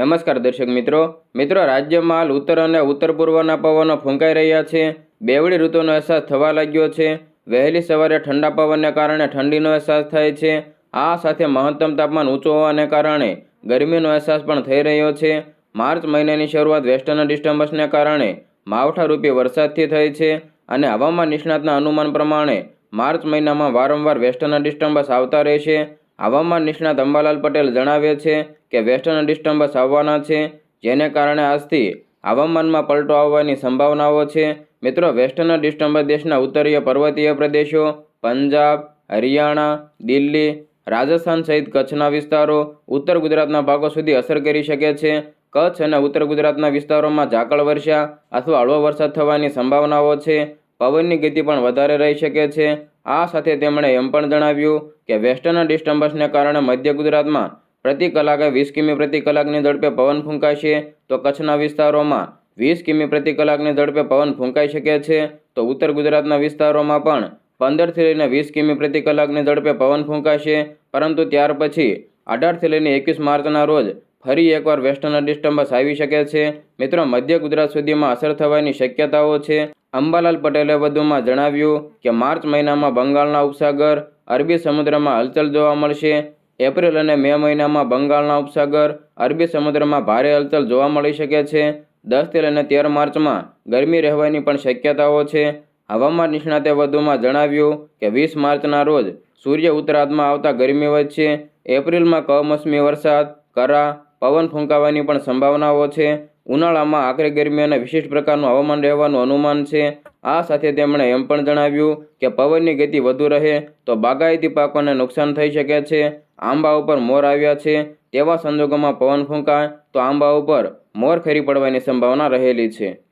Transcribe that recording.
નમસ્કાર દર્શક મિત્રો. મિત્રો, રાજ્યમાં હાલ ઉત્તર અને ઉત્તર પૂર્વના પવનો ફૂંકાઈ રહ્યા છે. બેવડી ઋતુનો અહેસાસ થવા લાગ્યો છે. વહેલી સવારે ઠંડા પવનને કારણે ઠંડીનો અહેસાસ થાય છે. આ સાથે મહત્તમ તાપમાન ઊંચું હોવાને કારણે ગરમીનો અહેસાસ પણ થઈ રહ્યો છે. માર્ચ મહિનાની શરૂઆત વેસ્ટર્ન ડિસ્ટર્બન્સને કારણે માવઠારૂપી વરસાદથી થઈ છે અને હવામાન નિષ્ણાતના અનુમાન પ્રમાણે માર્ચ મહિનામાં વારંવાર વેસ્ટર્ન ડિસ્ટર્બન્સ આવતા રહેશે. હવામાન નિષ્ણાત અંબાલાલ પટેલ જણાવે છે કે વેસ્ટર્ન ડિસ્ટર્બન્સ આવવાના છે, જેને કારણે આજથી હવામાનમાં પલટો આવવાની સંભાવનાઓ છે. મિત્રો, વેસ્ટર્ન ડિસ્ટર્બન્સ દેશના ઉત્તરીય પર્વતીય પ્રદેશો, પંજાબ, હરિયાણા, દિલ્હી, રાજસ્થાન સહિત કચ્છના વિસ્તારો ઉત્તર ગુજરાતના ભાગો સુધી અસર કરી શકે છે. કચ્છ અને ઉત્તર ગુજરાતના વિસ્તારોમાં ઝાકળ વર્ષા અથવા હળવો વરસાદ થવાની સંભાવનાઓ છે. પવનની ગતિ પણ વધારે રહી શકે છે. આ સાથે તેમણે એમ પણ જણાવ્યું કે વેસ્ટર્ન ડિસ્ટર્બન્સને કારણે મધ્ય ગુજરાતમાં પ્રતિ કલાકે વીસ કિમી પ્રતિ કલાકની ઝડપે પવન ફૂંકાશે, તો કચ્છના વિસ્તારોમાં વીસ કિમી પ્રતિ કલાકની ઝડપે પવન ફૂંકાઈ શકે છે, તો ઉત્તર ગુજરાતના વિસ્તારોમાં પણ પંદરથી લઈને વીસ કિમી પ્રતિ કલાકની ઝડપે પવન ફૂંકાશે, પરંતુ ત્યાર પછી અઢારથી લઈને એકવીસ માર્ચના રોજ ફરી એકવાર વેસ્ટર્ન ડિસ્ટર્બન્સ આવી શકે છે. મિત્રો, મધ્ય ગુજરાત સુધીમાં અસર થવાની શક્યતાઓ છે. અંબાલાલ પટેલે વધુમાં જણાવ્યું કે માર્ચ મહિનામાં બંગાળના ઉપસાગર, અરબી સમુદ્રમાં હલચલ જોવા મળશે. એપ્રિલ અને મે મહિનામાં બંગાળના ઉપસાગર, અરબી સમુદ્રમાં ભારે હલચલ જોવા મળી શકે છે. દસથી લઈને તેર માર્ચમાં ગરમી રહેવાની પણ શક્યતાઓ છે. હવામાન નિષ્ણાતે વધુમાં જણાવ્યું કે વીસ માર્ચના રોજ સૂર્ય ઉત્તરાધમાં આવતા ગરમી વધશે. એપ્રિલમાં કમોસમી વરસાદ, કરા, પવન ફૂંકાવાની પણ સંભાવનાઓ છે. ઉનાળામાં આકરી ગરમી અને વિશિષ્ટ પ્રકારનું હવામાન રહેવાનું અનુમાન છે. આ સાથે તેમણે એમ પણ જણાવ્યું કે પવનની ગતિ વધુ રહે તો બાગાયતી પાકોને નુકસાન થઈ શકે છે. આંબા ઉપર મોર આવ્યા છે. તેવા સંજોગોમાં પવન ફૂંકાય તો આંબા ઉપર મોર ખરી પડવાની સંભાવના રહેલી છે.